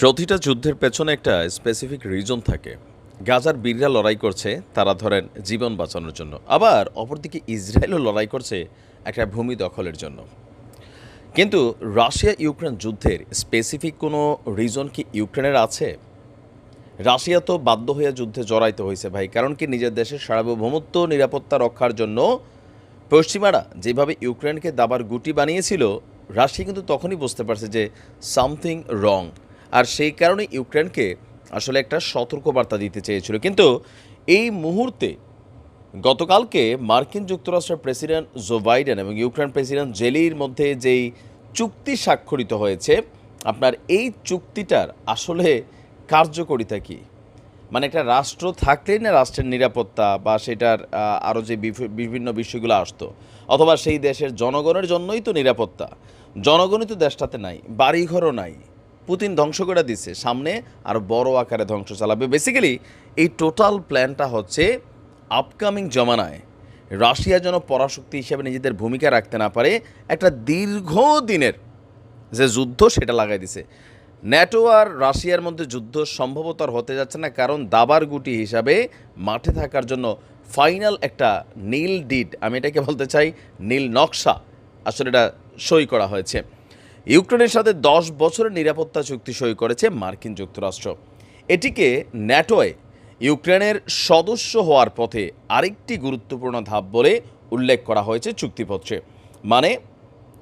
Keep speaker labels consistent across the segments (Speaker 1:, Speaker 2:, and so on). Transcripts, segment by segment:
Speaker 1: প্রতিটা যুদ্ধের পেছনে একটা স্পেসিফিক রিজন থাকে। গাজার বীররা লড়াই করছে, তারা ধরেন জীবন বাঁচানোর জন্য। আবার অপরদিকে ইসরায়েলও লড়াই করছে একটা ভূমি দখলের জন্য। কিন্তু রাশিয়া ইউক্রেন যুদ্ধের স্পেসিফিক কোনো রিজন কি ইউক্রেনের আছে? রাশিয়া তো বাধ্য হয়ে যুদ্ধে জড়াইতে হয়েছে ভাই, কারণ কি নিজের দেশের সার্বভৌমত্ব, নিরাপত্তা রক্ষার জন্য পশ্চিমারা যেভাবে ইউক্রেনকে দাবার গুটি বানিয়েছিল, রাশিয়া কিন্তু তখনই বুঝতে পারছে যে সামথিং রং আর সেই কারণে ইউক্রেনকে আসলে একটা সতর্কবার্তা দিতে চেয়েছিল। কিন্তু এই মুহূর্তে গতকালকে মার্কিন যুক্তরাষ্ট্রের প্রেসিডেন্ট জো বাইডেন এবং ইউক্রেন প্রেসিডেন্ট জেলির মধ্যে যেই চুক্তি স্বাক্ষরিত হয়েছে, আপনার এই চুক্তিটার আসলে কার্যকরিতা কী? মানে একটা রাষ্ট্র থাকলেই না রাষ্ট্রের নিরাপত্তা বা সেটার আরও যে বিভি- বিভিন্ন বিষয়গুলো আসতো, অথবা সেই দেশের জনগণের জন্যই তো নিরাপত্তা। জনগণই তো দেশটাতে নাই, বাড়িঘরও নাই। পুতিন ধ্বংস করে দিচ্ছে সামনে আর বড় আকারে ধ্বংস চালাবে। বেসিক্যালি এই টোটাল প্ল্যানটা হচ্ছে আপকামিং জমানায় রাশিয়া যেন পরাশক্তি হিসেবে নিজেদের ভূমিকা রাখতে না পারে, একটা দীর্ঘদিনের যে যুদ্ধ সেটা লাগাই দিছে। ন্যাটো আর রাশিয়ার মধ্যে যুদ্ধ সম্ভবত আর হতে যাচ্ছে না, কারণ দাবার গুটি হিসাবে মাঠে থাকার জন্য ফাইনাল একটা নীল ডিড আমি এটাকে বলতে চাই নীল নকশা, আসলে এটা সই করা হয়েছে। ইউক্রেনের সাথে দশ বছরের নিরাপত্তা চুক্তি সই করেছে মার্কিন যুক্তরাষ্ট্র। এটিকে ন্যাটোয় ইউক্রেনের সদস্য হওয়ার পথে আরেকটি গুরুত্বপূর্ণ ধাপ বলে উল্লেখ করা হয়েছে চুক্তিপত্রে। মানে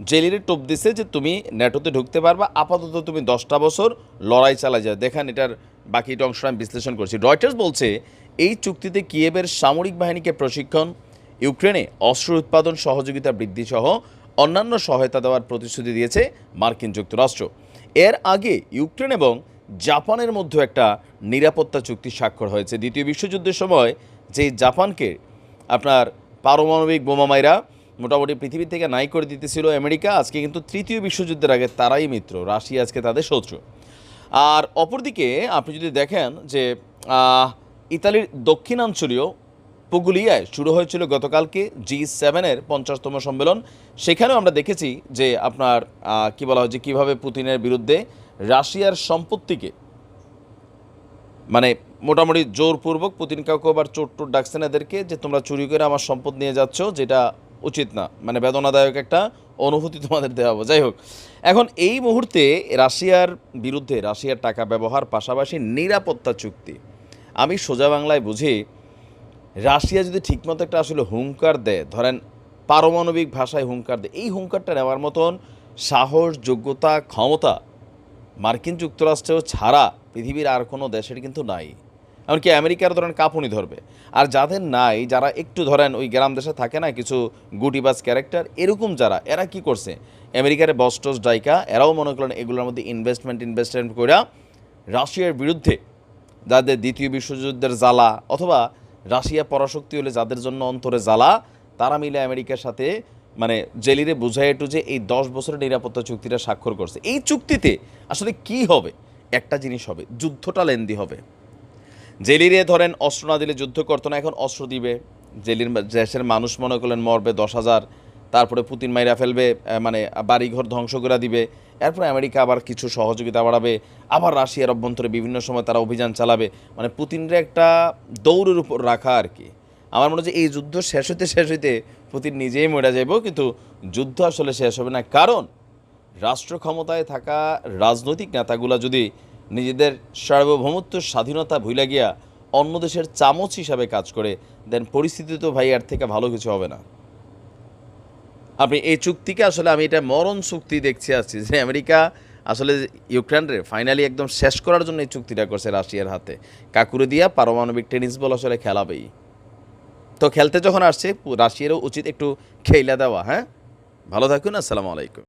Speaker 1: জেলিরে টোপ দিছে যে তুমি ন্যাটোতে ঢুকতে পারবা, আপাতত তুমি দশটা বছর লড়াই চালা যায় দেখেন এটার বাকিটা অংশ আমি বিশ্লেষণ করছি। রয়টার্স বলছে, এই চুক্তিতে কিয়েবের সামরিক বাহিনীকে প্রশিক্ষণ, ইউক্রেনে অস্ত্র উৎপাদন সহযোগিতা বৃদ্ধি সহ অন্যান্য সহায়তা দেওয়ার প্রতিশ্রুতি দিয়েছে মার্কিন যুক্তরাষ্ট্র। এর আগে ইউক্রেন এবং জাপানের মধ্যে একটা নিরাপত্তা চুক্তি স্বাক্ষর হয়েছে। দ্বিতীয় বিশ্বযুদ্ধের সময় যে জাপানকে আপনার পারমাণবিক বোমামাইরা মোটামুটি পৃথিবী থেকে নাই করে দিতেছিল আমেরিকা, আজকে কিন্তু তৃতীয় বিশ্বযুদ্ধের আগে তারাই মিত্র, রাশিয়া আজকে তাদের শত্রু। আর অপরদিকে আপনি যদি দেখেন যে ইতালির দক্ষিণাঞ্চলীয় পুগুলিয়ায় শুরু হয়েছিল গতকালকে জি সেভেনের পঞ্চাশতম সম্মেলন। সেখানেও আমরা দেখেছি যে আপনার কি বলা হয় যে কীভাবে পুতিনের বিরুদ্ধে রাশিয়ার সম্পত্তিকে মানে মোটামুটি জোরপূর্বক পুতিন কাউকে আবার চোট টোট ডাকছেন এদেরকে যে তোমরা চুরি করে আমার সম্পদ নিয়ে যাচ্ছ, যেটা উচিত না। মানে বেদনাদায়ক একটা অনুভূতি তোমাদের দেওয়া হবে। যাই হোক, এখন এই মুহূর্তে রাশিয়ার বিরুদ্ধে রাশিয়ার টাকা ব্যবহার পাশাপাশি নিরাপত্তা চুক্তি। আমি সোজা বাংলায় বুঝি রাশিয়া যদি ঠিকমতো একটা আসলে হুঙ্কার দেয়, ধরেন পারমাণবিক ভাষায় হুঙ্কার দেয়, এই হুঙ্কারটা নেওয়ার মতন সাহস, যোগ্যতা, ক্ষমতা মার্কিন যুক্তরাষ্ট্রেও ছাড়া পৃথিবীর আর কোনো দেশের কিন্তু নাই। এমনকি আমেরিকার ধরেন কাঁপুনি ধরবে। আর যাদের নাই, যারা একটু ধরেন ওই গ্রাম দেশে থাকে না, কিছু গুটিবাজ ক্যারেক্টার, এরকম যারা, এরা কি করছে? আমেরিকার বস্টস ডাইকা এরাও মনে করেন এগুলোর মধ্যে ইনভেস্টমেন্ট ইনভেস্টমেন্ট করে রাশিয়ার বিরুদ্ধে যাদের দ্বিতীয় বিশ্বযুদ্ধের জ্বালা অথবা রাশিয়া পরাশক্তি হলে যাদের জন্য অন্তরে জ্বালা, তারা মিলে আমেরিকার সাথে মানে জেলিরে বুঝাই একটু যে এই দশ বছরের নিরাপত্তা চুক্তিটা স্বাক্ষর করছে। এই চুক্তিতে আসলে কি হবে? একটা জিনিস হবে, যুদ্ধটা লেন্দি হবে। জেলিরে ধরেন অস্ত্র না দিলে যুদ্ধ করতো না, এখন অস্ত্র দিবে। জেলির দেশের মানুষ মনে করলেন মরবে দশ হাজার, তারপরে পুতিন মাইরা ফেলবে মানে বাড়িঘর ধ্বংস করে দিবে। এরপরে আমেরিকা আবার কিছু সহযোগিতা বাড়াবে, আবার রাশিয়ার অভ্যন্তরে বিভিন্ন সময় তারা অভিযান চালাবে। মানে পুতিনরে একটা দৌড়ের উপর রাখা আর কি। আমার মনে হচ্ছে এই যুদ্ধ শেষ হইতে শেষ হইতে পুতিন নিজেই মরে যাইব, কিন্তু যুদ্ধ আসলে শেষ হবে না। কারণ রাষ্ট্র ক্ষমতায় থাকা রাজনৈতিক নেতাগুলা যদি নিজেদের সার্বভৌমত্ব, স্বাধীনতা ভুলে গিয়া অন্য দেশের চামচ হিসাবে কাজ করে দেন পরিস্থিতি তো ভাই আর থেকে ভালো কিছু হবে না। আপনি এই চুক্তিকে আসলে আমি এটা মরণ চুক্তি দেখছি আসছি যে আমেরিকা আসলে ইউক্রেনরে ফাইনালি একদম শেষ করার জন্য এই চুক্তিটা করছে রাশিয়ার হাতে। কাকুরে দিয়া পারমাণবিক টেনিস বল আসলে খেলাবেই। তো খেলতে যখন আসছে, রাশিয়ারও উচিত একটু খেইলা দেওয়া হ্যাঁ? ভালো থাকুন, আসসালামু আলাইকুম।